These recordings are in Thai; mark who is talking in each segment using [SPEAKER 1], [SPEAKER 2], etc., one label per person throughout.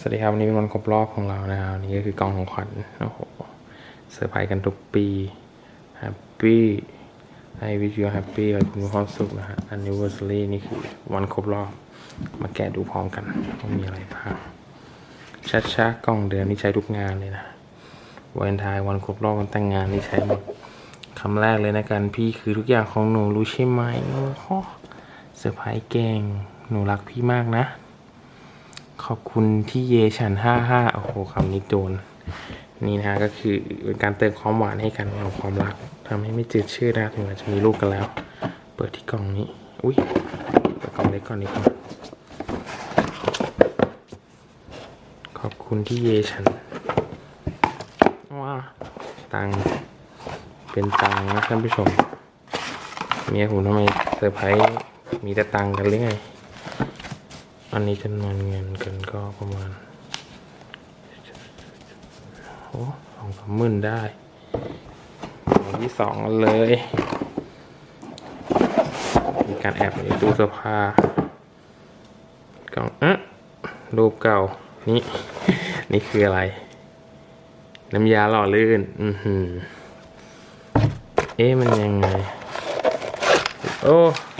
[SPEAKER 1] สวัสดีครับวันนี้เป็นวันครบรอบของเรานะครับนี่ก็คือกล่องของขวัญโอ้โหเซอร์ไพรส์กันทุกปีแฮปปี้ไอวิดีโอแฮปปี้ขอให้คุณมีความสุขนะฮะ anniversary นี่คือวันครบรอบ มาแกะดูพร้อมกันว่ามีอะไรบ้างชัดชกล่องเดือนนี่ใช้ทุกงานเลยนะวันทายวันครบรอบวันแต่งงานนี่ใช้หมดคำแรกเลยนะกันพี่คือทุกอย่างของหนูรู้ใช่ไหมโอ้โหเซอร์ไพรส์เก่งหนูรักพี่มากนะ ขอบคุณที่เยฉันห้าห้าโอ้โหคำนี้โดน นี่นะก็คือเป็นการเติมความหวานให้กันของความรักทำให้ไม่จืดชืดนะถึงแม้จะมีลูกกันแล้ว เปิดที่กล่องนี้ อุ้ยเปิดกล่องเล็กก่อนดีกว่าขอบคุณที่เยฉันว้าตังเป็นตังนะท่านผู้ชมเมียผมทำไมเซอร์ไพรส์มีแต่ตังกันหรือไง อันนี้จำนวนเงินกันก็ประมาณโอ้สองสามหมื่นได้ของที่สองเลย มีการแอบในตู้เสื้อผ้ากล่องอะรูปเก่า นี่ นี่คืออะไร น้ำยาหล่อลื่น อือหือ เอ๊ะมันยังไง โอ้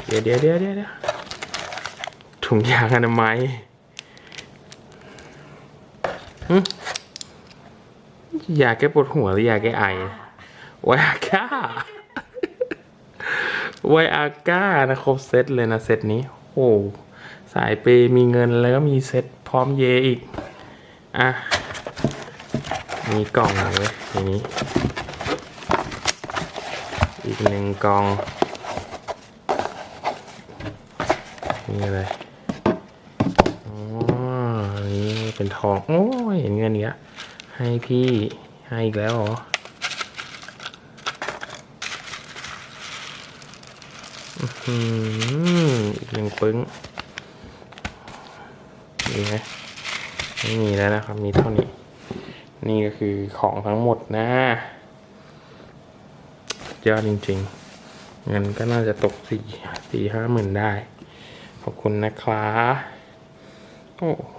[SPEAKER 1] เดี๋ยวเดี๋ยวเดี๋ยวเดี๋ยว ถุงยางอนามัยหึยาแก้ปวดหัวหรือยาแก้ไอไวอาก้าไวอาก้านะครบเซตเลยนะเซตนี้ โอ้สายเปมีเงินแล้วก็มีเซตพร้อมเยอีก อะ มีกล่องเลยทีนี้ อีกหนึ่งกล่อง นี่อะไเป็นทอง โอ้ยเห็นเงินเนี้ยให้พี่ให้อีกแล้วเหรออื้อหืออีกหนึ่งปึ้งมีไหมไม่มีแล้วนะครับ มีเท่านี้ นี่ก็คือของทั้งหมดนะยอดจริงๆ เงินก็น่าจะตกสี่สี่ห้าหมื่นได้ ขอบคุณนะครับ โอ้โห